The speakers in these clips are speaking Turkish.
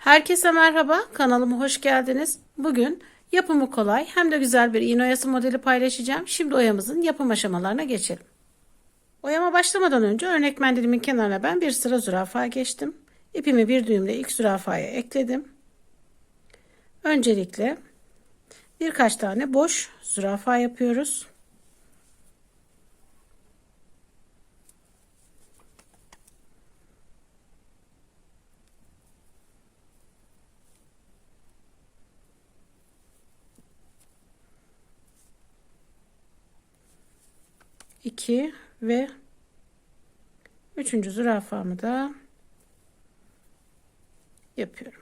Herkese merhaba, kanalıma hoş geldiniz. Bugün yapımı kolay hem de güzel bir iğne oyası modeli paylaşacağım. Şimdi oyamızın yapım aşamalarına geçelim. Oyama başlamadan önce örnek mendilimin kenarına ben bir sıra zürafa geçtim. İpimi bir düğümle ilk zürafaya ekledim. Öncelikle birkaç tane boş zürafa yapıyoruz. İki ve üçüncü zürafamı da yapıyorum.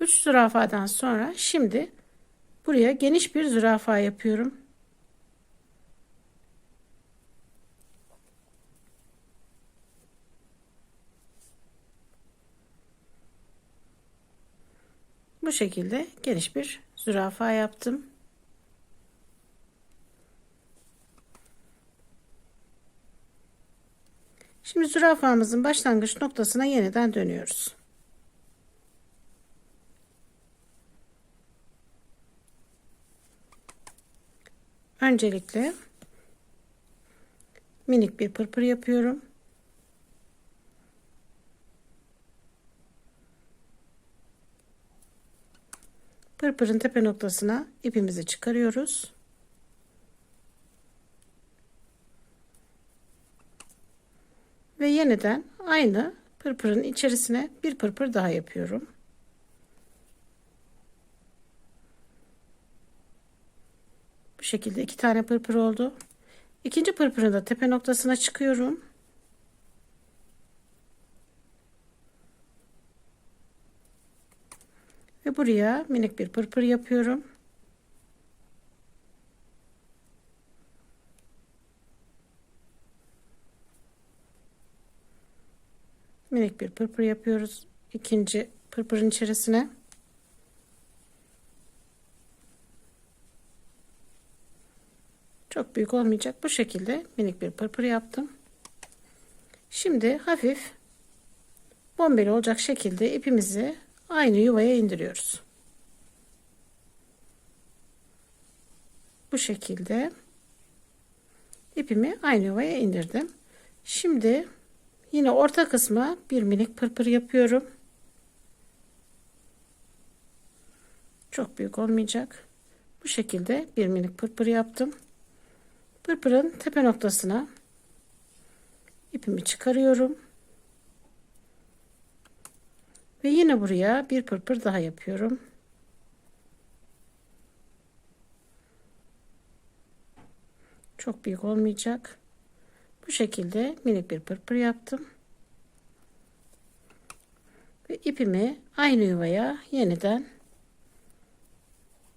Üç zürafadan sonra şimdi buraya geniş bir zürafa yapıyorum. Şekilde geniş bir zürafa yaptım. Şimdi zürafamızın başlangıç noktasına yeniden dönüyoruz. Öncelikle minik bir pırpır yapıyorum. Pırpırın tepe noktasına ipimizi çıkarıyoruz. Ve yeniden aynı pırpırın içerisine bir pırpır daha yapıyorum. Bu şekilde iki tane pırpır oldu. İkinci pırpırın da tepe noktasına çıkıyorum. Buraya minik bir pırpır yapıyorum. Minik bir pırpır yapıyoruz. ikinci pırpırın içerisine. Çok büyük olmayacak. Bu şekilde minik bir pırpır yaptım. Şimdi hafif bombeli olacak şekilde ipimizi aynı yuvaya indiriyoruz. Bu şekilde ipimi aynı yuvaya indirdim. Şimdi yine orta kısma bir minik pırpır yapıyorum. Çok büyük olmayacak. Bu şekilde bir minik pırpır yaptım. Pırpırın tepe noktasına ipimi çıkarıyorum. Ve yine buraya bir pırpır daha yapıyorum. Çok büyük olmayacak. Bu şekilde minik bir pırpır yaptım. Ve ipimi aynı yuvaya yeniden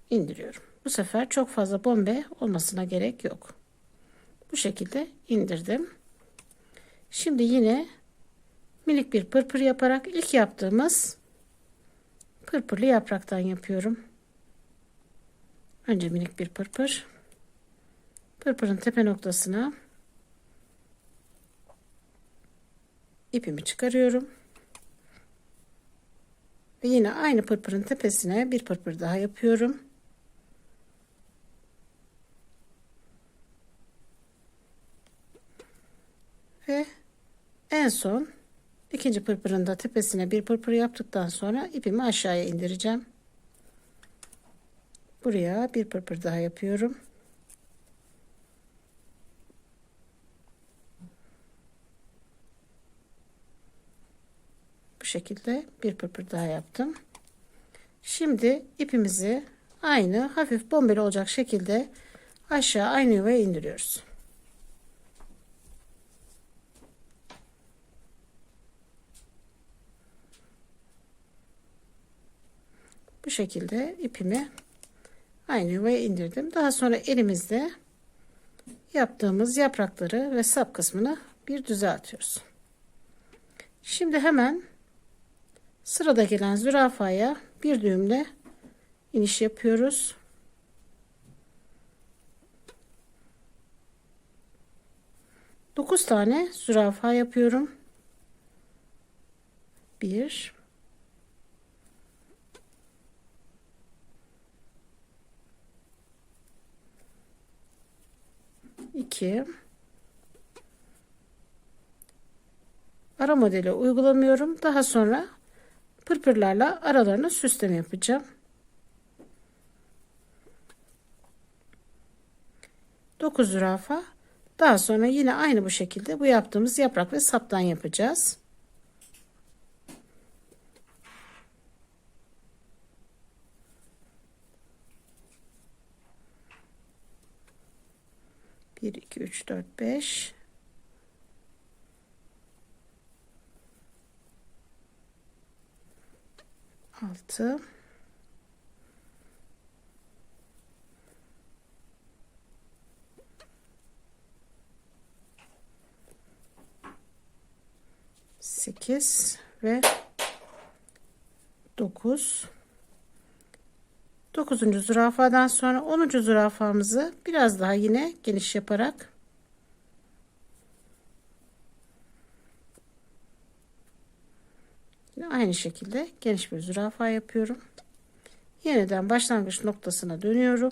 indiriyorum. Bu sefer çok fazla bombe olmasına gerek yok. Bu şekilde indirdim. Şimdi yine minik bir pırpır yaparak ilk yaptığımız pırpırlı yapraktan yapıyorum. Önce minik bir pırpır. Pırpırın tepe noktasına ipimi çıkarıyorum. Ve yine aynı pırpırın tepesine bir pırpır daha yapıyorum. Ve en son ikinci pırpırın da tepesine bir pırpır yaptıktan sonra ipimi aşağıya indireceğim. Buraya bir pırpır daha yapıyorum. Bu şekilde bir pırpır daha yaptım. Şimdi ipimizi aynı hafif bombeli olacak şekilde aşağı aynı yuvaya indiriyoruz. Şekilde ipimi aynı yuvaya indirdim. Daha sonra elimizde yaptığımız yaprakları ve sap kısmını bir düzeltiyoruz. Şimdi hemen sırada gelen zürafaya bir düğümle iniş yapıyoruz. 9 tane zürafa yapıyorum. 1 2 ara modeli uygulamıyorum. Daha sonra pırpırlarla aralarına süsleme yapacağım. 9 zürafa. Daha sonra yine aynı bu şekilde bu yaptığımız yaprak ve saptan yapacağız. Bir, iki, üç, dört, beş. Altı. Sekiz ve dokuz. Dokuzuncu zürafadan sonra onuncu zürafamızı biraz daha yine geniş yaparak yine aynı şekilde geniş bir zürafa yapıyorum. Yeniden başlangıç noktasına dönüyorum.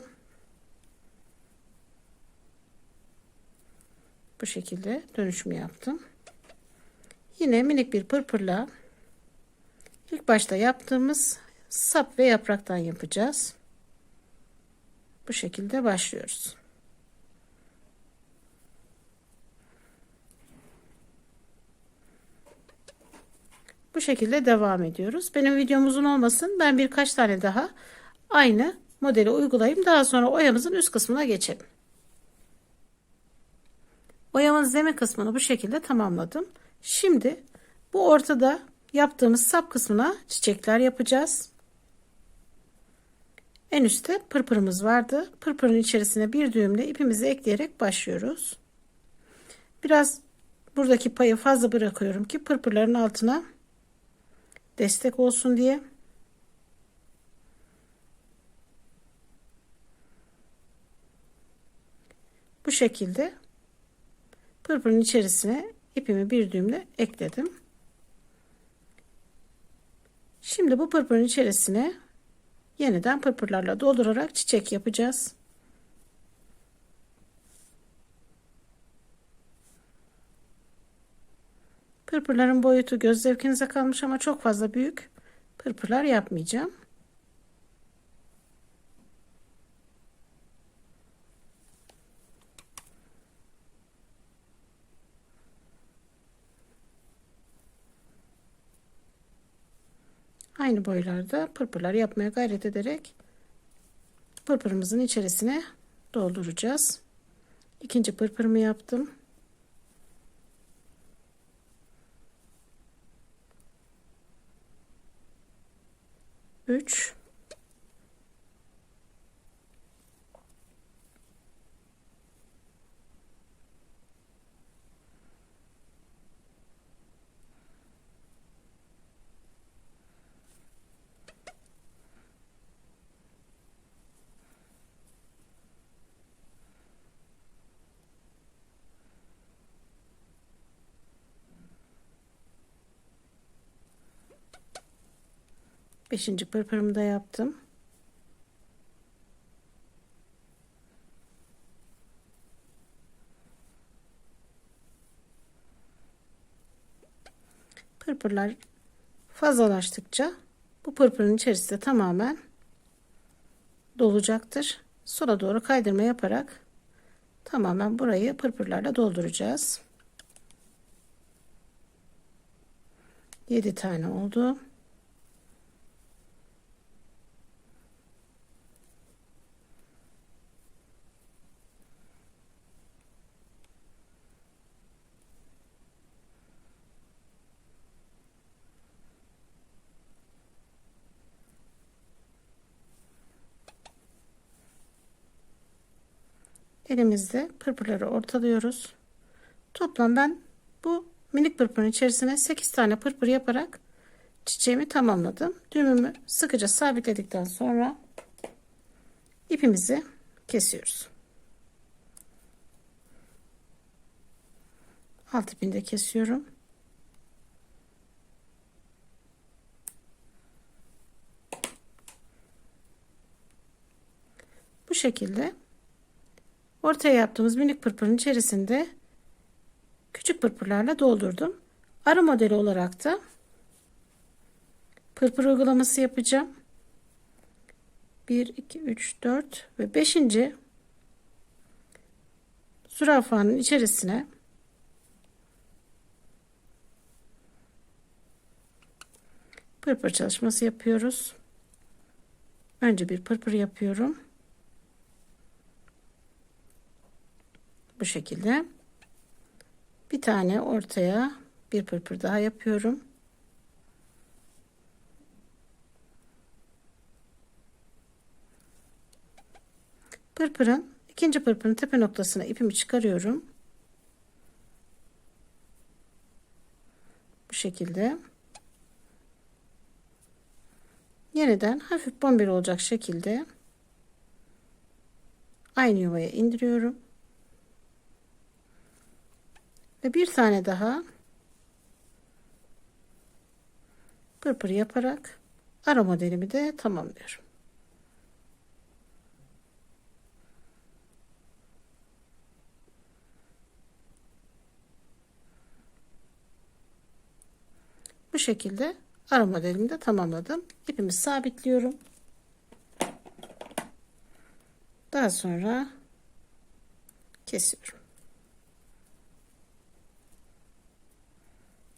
Bu şekilde dönüşümü yaptım. Yine minik bir pırpırla ilk başta yaptığımız sap ve yapraktan yapacağız. Bu şekilde başlıyoruz. Bu şekilde devam ediyoruz. Benim videom uzun olmasın. Ben birkaç tane daha aynı modeli uygulayayım. Daha sonra oyamızın üst kısmına geçelim. Oyamın zemin kısmını bu şekilde tamamladım. Şimdi bu ortada yaptığımız sap kısmına çiçekler yapacağız. En üstte pırpırımız vardı. Pırpırın içerisine bir düğümle ipimizi ekleyerek başlıyoruz. Biraz buradaki payı fazla bırakıyorum ki pırpırların altına destek olsun diye. Bu şekilde pırpırın içerisine ipimi bir düğümle ekledim. Şimdi bu pırpırın içerisine yeniden pırpırlarla doldurarak çiçek yapacağız. Pırpırların boyutu göz zevkinize kalmış ama çok fazla büyük pırpırlar yapmayacağım. Aynı boylarda pırpırlar yapmaya gayret ederek pırpırımızın içerisine dolduracağız. İkinci pırpırımı yaptım. Üç. Beşinci pırpırımı da yaptım. Pırpırlar fazlalaştıkça bu pırpırın içerisinde tamamen dolacaktır. Sola doğru kaydırma yaparak tamamen burayı pırpırlarla dolduracağız. 7 tane oldu. Elimizde pırpırları ortalıyoruz. Toplam ben bu minik pırpırın içerisine 8 tane pırpır yaparak çiçeğimi tamamladım. Düğümümü sıkıca sabitledikten sonra ipimizi kesiyoruz. Alt ipini de kesiyorum. Bu şekilde ortaya yaptığımız minik pırpırın içerisinde küçük pırpırlarla doldurdum. Ara modeli olarak da pırpır uygulaması yapacağım. 1, 2, 3, 4 ve 5. zürafanın içerisine pırpır çalışması yapıyoruz. Önce bir pırpır yapıyorum. Bu şekilde. Bir tane ortaya bir pırpır daha yapıyorum. Pırpırın ikinci pırpırın tepe noktasına ipimi çıkarıyorum. Bu şekilde. Yeniden hafif bombeli olacak şekilde aynı yuvaya indiriyorum. Ve bir tane daha pırpır yaparak ara modelimi de tamamlıyorum. Bu şekilde ara modelimi de tamamladım. İpimi sabitliyorum. Daha sonra kesiyorum.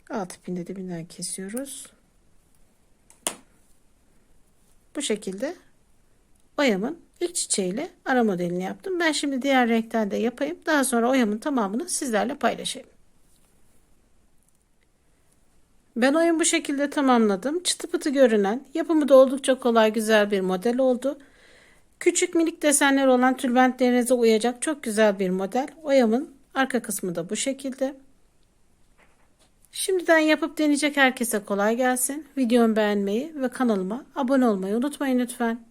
Alt ipini de dibinden kesiyoruz. Bu şekilde oyamın ilk çiçeğiyle ara modelini yaptım. Ben şimdi diğer renkten de yapayım. Daha sonra oyamın tamamını sizlerle paylaşayım. Ben oyun bu şekilde tamamladım. Çıtı pıtı görünen, yapımı da oldukça kolay güzel bir model oldu. Küçük minik desenler olan tülbentlerinize uyacak çok güzel bir model. Oyamın arka kısmı da bu şekilde. Şimdiden yapıp deneyecek herkese kolay gelsin. Videomu beğenmeyi ve kanalıma abone olmayı unutmayın lütfen.